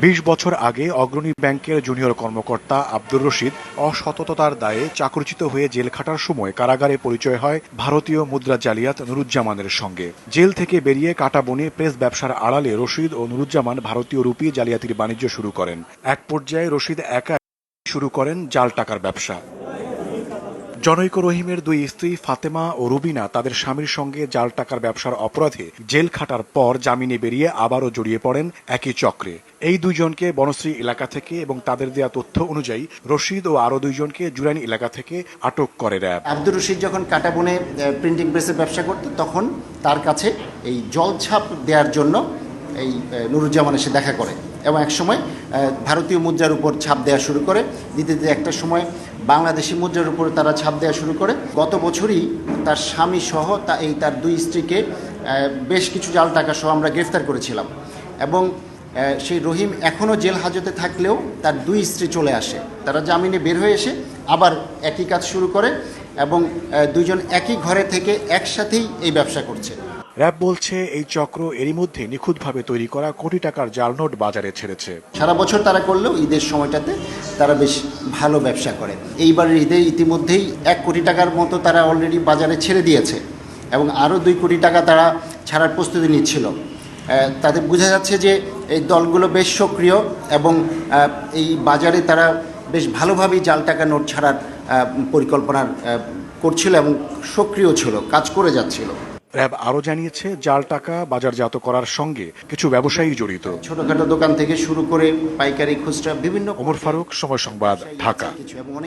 বিশ বছর আগে অগ্রণী ব্যাংকের জুনিয়র কর্মকর্তা আব্দুর রশিদ অসততার দায়ে চাকরিচিত হয়ে জেল খাটার সময় কারাগারে পরিচয় হয় ভারতীয় মুদ্রা জালিয়াত নুরুজ্জামানের সঙ্গে। জেল থেকে বেরিয়ে কাটা বনে প্রেস ব্যবসার আড়ালে রশিদ ও নুরুজ্জামান ভারতীয় রুপি জালিয়াতির বাণিজ্য শুরু করেন। এক পর্যায়ে রশিদ একা শুরু করেন জাল টাকার ব্যবসা। জনৈক রহিমের দুই স্ত্রী ফাতেমা ও রুবিনা তাদের স্বামীর সঙ্গে জাল টাকার ব্যবসার অপরাধে জেল খাটার পর জামিনে বেরিয়ে আবারও জড়িয়ে পড়েন একই চক্রে। এই দুইজনকে বনশ্রী এলাকা থেকে এবং তাদের দেওয়া তথ্য অনুযায়ী রশিদ ও আরও দুইজনকে জুরানি এলাকা থেকে আটক করে র্যাব। আব্দুর রশিদ যখন কাটাবনে প্রিন্টিং প্রেসের ব্যবসা করত, তখন তার কাছে এই জলছাপ দেওয়ার জন্য এই নুরুজ্জামান এসে দেখা করে। এবং এক সময় ভারতীয় মুদ্রার উপর ছাপ দেওয়া শুরু করে। দিতে একটা সময় বাংলাদেশি মুদ্রার উপর তারা ছাপ দেওয়া শুরু করে। গত বছরই তার স্বামী সহ তা এই তার দুই স্ত্রীকে বেশ কিছু জাল টাকা সহ আমরা গ্রেফতার করেছিলাম। এবং সেই রহিম এখনও জেল হাজতে থাকলেও তার দুই স্ত্রী চলে আসে। তারা জামিনে বের হয়ে এসে আবার একই কাজ শুরু করে এবং আহ, দুইজন একই ঘরে থেকে একসাথেই এই ব্যবসা করছে। র্যাব বলছে এই চক্র এরই মধ্যে নিখুঁতভাবে তৈরি করা কোটি টাকার জাল নোট বাজারে ছেড়েছে। সারা বছর তারা করলেও ঈদের সময়টাতে তারা বেশ ভালো ব্যবসা করে। এইবারের ঈদে ইতিমধ্যেই এক কোটি টাকার মতো তারা অলরেডি বাজারে ছেড়ে দিয়েছে এবং আরও দুই কোটি টাকা তারা ছাড়ার প্রস্তুতি নিচ্ছিল। তাদের বোঝা যাচ্ছে যে এই দলগুলো বেশ সক্রিয় এবং এই বাজারে তারা বেশ ভালোভাবেই জাল টাকা নোট ছাড়ার আহ, পরিকল্পনা করছিল এবং সক্রিয় ছিল কাজ করে যাচ্ছিল। র্যাব আরও জানিয়েছে জাল টাকা বাজারজাত করার সঙ্গে কিছু ব্যবসায়ী জড়িত। ছোটখাটো দোকান থেকে শুরু করে পাইকারি খুচরা বিভিন্ন ওমর ফারুক সময় সংবাদ ঢাকা।